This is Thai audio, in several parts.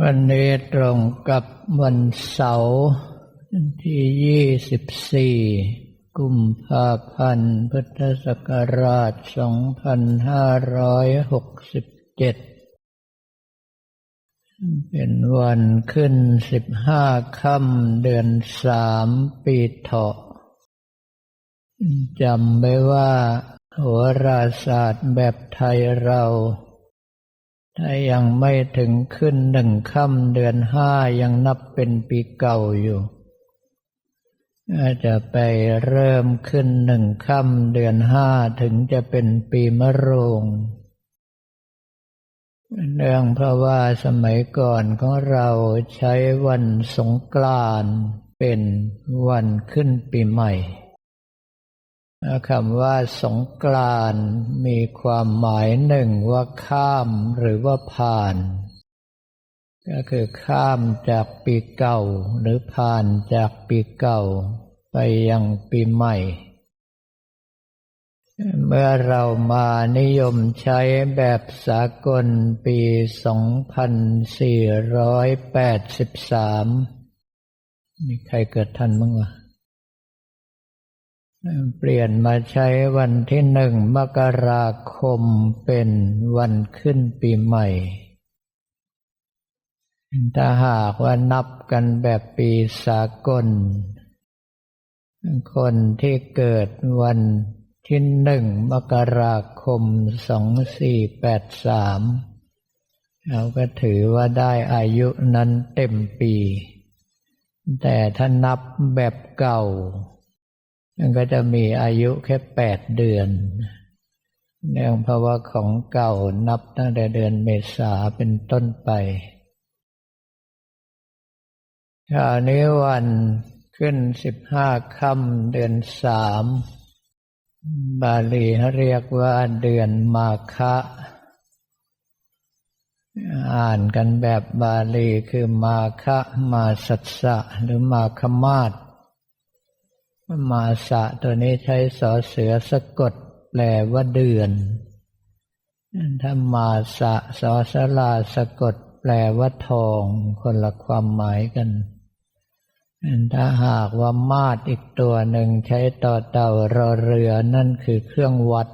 วันนี้ตรงกับวันเสาร์ที่ยี่สิบสี่กุมภาพันธ์ พุทธศักราชสองพันห้าร้อยหกสิบเจ็ดเป็นวันขึ้นสิบห้าค่ำเดือนสามปีเถาะจำไว้ว่าโหราศาสตร์แบบไทยเรา ถ้ายังไม่ถึงขึ้นหนึ่งค่ำเดือนห้ายังนับเป็นปีเก่าอยู่อาจจะไปเริ่มขึ้นหนึ่งค่ำเดือนห้าถึงจะเป็นปีมะโรง เนื่องเพราะว่าสมัยก่อนของเราใช้วันสงกรานต์เป็นวันขึ้นปีใหม่ คำว่าสงกรานมีความหมายหนึ่งว่าข้ามหรือว่าผ่าน ก็คือข้ามจากปีเก่าหรือผ่านจากปีเก่า ไปยังปีใหม่ เมื่อเรามานิยมใช้แบบสากลปี 2483 มีใครเกิดทันบ้างวะ เปลี่ยนมาใช้วันที่หนึ่งมกราคมเป็นวันขึ้นปีใหม่ถ้าหากว่านับกันแบบปีสากล คนที่เกิดวันที่หนึ่งมกราคมสองสี่แปดสามเราก็ถือว่าได้อายุนั้นเต็มปี แต่ถ้านับแบบเก่า มันก็จะมีอายุแค่แปดเดือน เนื่องเพราะว่าของเก่านับตั้งแต่เดือนเมษาเป็นต้นไปคราวนี้วันขึ้นสิบห้าค่ำเดือนสามบาลีเรียกว่าเดือนมาคะ อ่านกันแบบบาลีคือมาคะมาสัสสะหรือมาคมาศ มาสะตัวนี้ใช้สอเสือสะกดแปลว่าเดือน ถ้ามาสะสอสลาสะกดแปลว่าทองคนละความหมายกัน ถ้าหากว่ามาดอีกตัวหนึ่งใช้ต่อเต่ารอเรือนั่นคือเครื่องวัด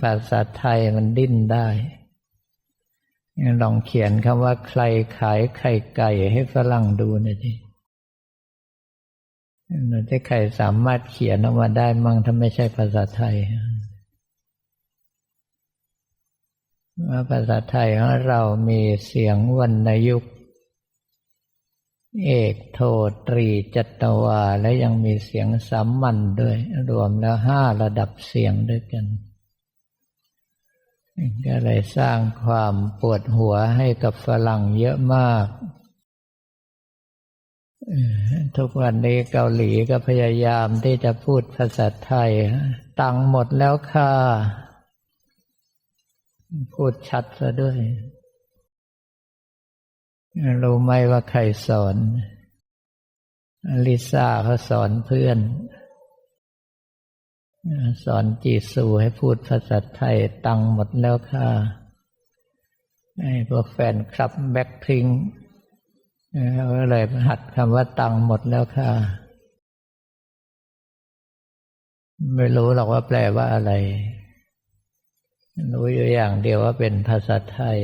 ภาษาไทยมันดิ้นได้ลองเขียนคำว่าใครขายไข่ไก่ให้ฝรั่งดูหน่อยดิ ถ้าใครสามารถเขียนออกมาได้มั่งถ้าไม่ใช่ภาษาไทยว่าภาษาไทยของเรามีเสียงวรรณยุกเอกโทตรีจัตวา และยังมีเสียงสามัญด้วย รวมแล้วห้าระดับเสียงด้วยกัน ก็เลยสร้างความปวดหัวให้กับฝรั่งเยอะมาก ทุกวันนี้เกาหลีก็พยายามที่จะพูดภาษาไทย ตังหมดแล้วค่ะ พูดชัดซะด้วย รู้ไหมว่าใครสอน ลิซ่าเขาสอนเพื่อน สอนจีสูให้พูดภาษาไทย ตังหมดแล้วค่ะให้พวกแฟนคลับแบ็คพิง ก็เลยหัดคำว่าตังหมดแล้วค่ะ ไม่รู้หรอกว่าแปลว่าอะไร รู้อยู่อย่างเดียวว่าเป็นภาษาไทย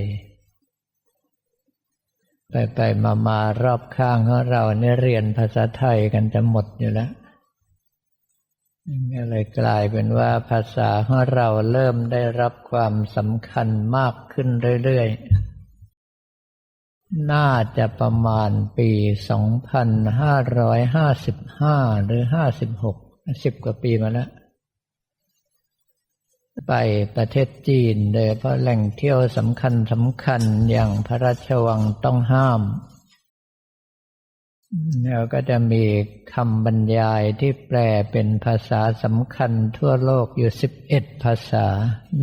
ไปไปมามารอบข้างของเราเนี่ยเรียนภาษาไทยกันจะหมดอยู่แล้วก็เลยกลายเป็นว่าภาษาของเราเริ่มได้รับความสำคัญมากขึ้นเรื่อยๆ น่าจะประมาณปี 2555 หรือ 56 10 กว่าปีมาแล้ว ไปประเทศจีนโดยเพราะแหล่งเที่ยวสำคัญสำคัญอย่างพระราชวังต้องห้าม แล้วก็จะมีคำบรรยายที่แปลเป็นภาษาสำคัญทั่วโลกอยู่ 11 ภาษา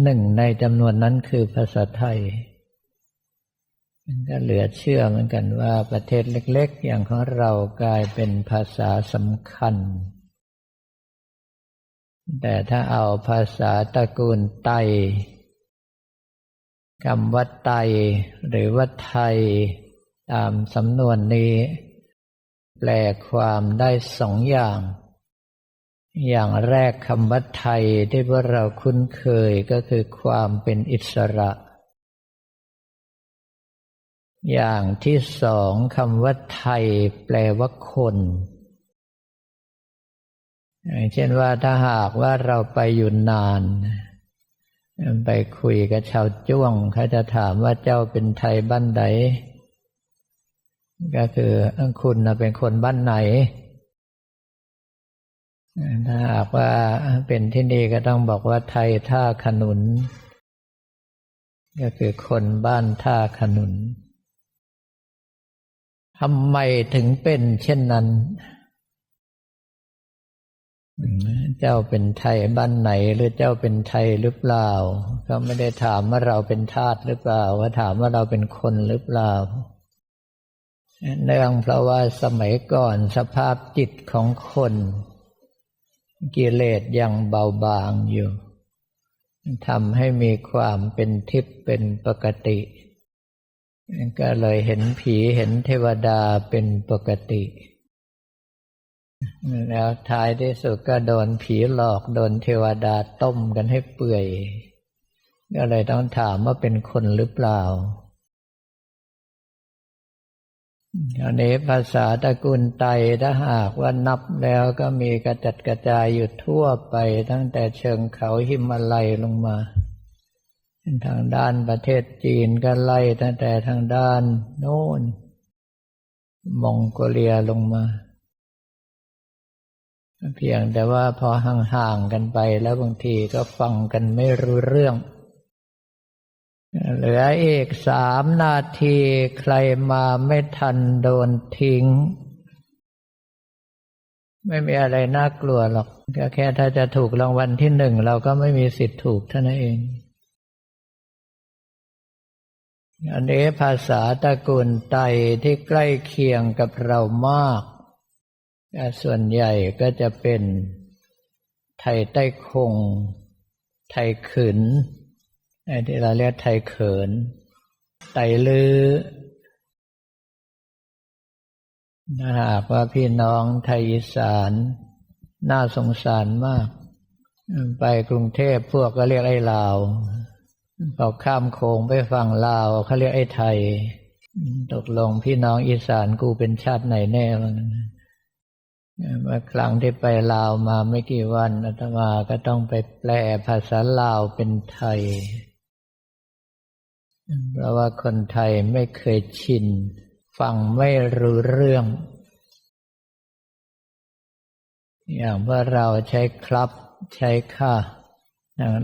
หนึ่งในจำนวนนั้นคือภาษาไทย มันก็เหลือเชื่อเหมือนกันว่าประเทศเล็ก ๆ อย่างของเรากลายเป็นภาษาสำคัญ แต่ถ้าเอาภาษาตระกูลไตคำว่าไตหรือว่าไทย ตามสำนวนนี้ แปลความได้สองอย่าง อย่างแรกคำว่าไทยที่พวกเราคุ้นเคยก็คือความเป็นอิสระ อย่างที่สองคำว่าไทยแปลว่าคนอย่างเช่นว่าถ้าหากว่าเราไปอยู่นาน ไปคุยกับชาวจ้วงเขาจะถามว่าเจ้าเป็นไทยบ้านใดก็คือคุณเป็นคนบ้านไหน ถ้าหากว่าเป็นที่นี่ก็ต้องบอกว่าไทยท่าขนุน ก็คือคนบ้านท่าขนุน ทำไมถึงเป็นเช่นนั้น เจ้าเป็นไทยบ้านไหน หรือเจ้าเป็นไทยหรือเปล่าเขาไม่ได้ถามว่าเราเป็นทาสหรือเปล่า ว่าถามว่าเราเป็นคนหรือเปล่า เนื่องเพราะว่าสมัยก่อนสภาพจิตของคน กิเลสยังเบาบางอยู่ทำให้มีความเป็นทิพย์เป็นปกติ ก็เลยเห็นผีเห็นเทวดาเป็นปกติ แล้วท้ายที่สุดก็โดนผีหลอกโดนเทวดาต้มกันให้เปื่อย ก็เลยต้องถามว่าเป็นคนหรือเปล่าอันนี้ภาษาตระกูลไตถ้าหากว่านับแล้วก็มีกระจัดกระจายอยู่ทั่วไปตั้งแต่เชิงเขาหิมาลัยลงมา ทางด้านประเทศจีนก็ไล่ตั้งแต่ทางด้านโน้นมองโกเลียลงมา เพียงแต่ว่าพอห่างๆกันไปแล้วบางทีก็ฟังกันไม่รู้เรื่อง เหลืออีกสามนาทีใครมาไม่ทันโดนทิ้ง ไม่มีอะไรน่ากลัวหรอก ก็แค่ถ้าจะถูกรางวัลที่หนึ่งเราก็ไม่มีสิทธิ์ถูกเท่านั้นเอง อันนี้ภาษาตระกูลไตที่ใกล้เคียงกับเรามากส่วนใหญ่ก็จะเป็นไทยใต้คง ไทยขืนที่เราเรียกไทยเขิน ไตลือถ้าหากว่าพี่น้องไทยอีสาน น่าสงสารมาก ไปกรุงเทพพวกก็เรียกไอ้ลาว พอข้ามโขงไปฝั่งลาวเขาเรียกไอ้ไทย ตกลงพี่น้องอีสานกูเป็นชาติไหนแน่บ้างเมื่อครั้งที่ไปลาวมาไม่กี่วันอาตมาก็ต้องไปแปลภาษาลาวเป็นไทย เพราะว่าคนไทยไม่เคยชิน ฟังไม่รู้เรื่อง อย่างว่าเราใช้ครับใช้ค่า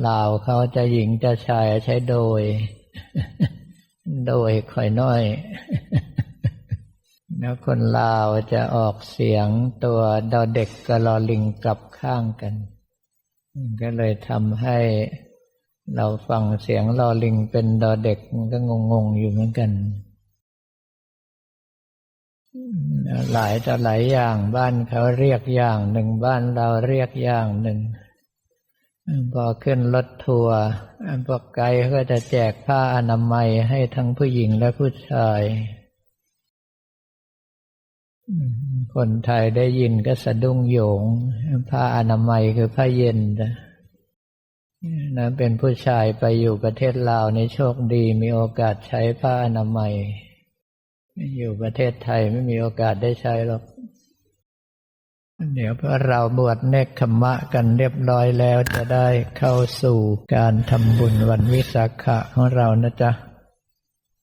ลาวเขาจะหญิงจะชายใช้โดย โดยค่อยน้อยแล้วคนลาวจะออกเสียงตัวดอเด็กกับลอลิงกลับข้างกัน ก็เลยทำให้เราฟังเสียงลอลิงเป็นดอเด็กมันก็งงๆอยู่เหมือนกัน หลายต่อหลายอย่างบ้านเขาเรียกอย่างหนึ่งบ้านเราเรียกอย่างหนึ่ง พอขึ้นรถทัวร์พวกไกด์ก็จะแจกผ้าอนามัยให้ทั้งผู้หญิงและผู้ชาย คนไทยได้ยินก็สะดุ้งโยง ผ้าอนามัยคือผ้าเย็นนะเป็นผู้ชายไปอยู่ประเทศลาวในโชคดีมีโอกาสใช้ผ้าอนามัย อยู่ประเทศไทยไม่มีโอกาสได้ใช้หรอก เดี๋ยวพอเราบวชเนกขมะกันเรียบร้อยแล้วจะได้เข้าสู่การทำบุญวันวิสาขะของเรานะจ๊ะ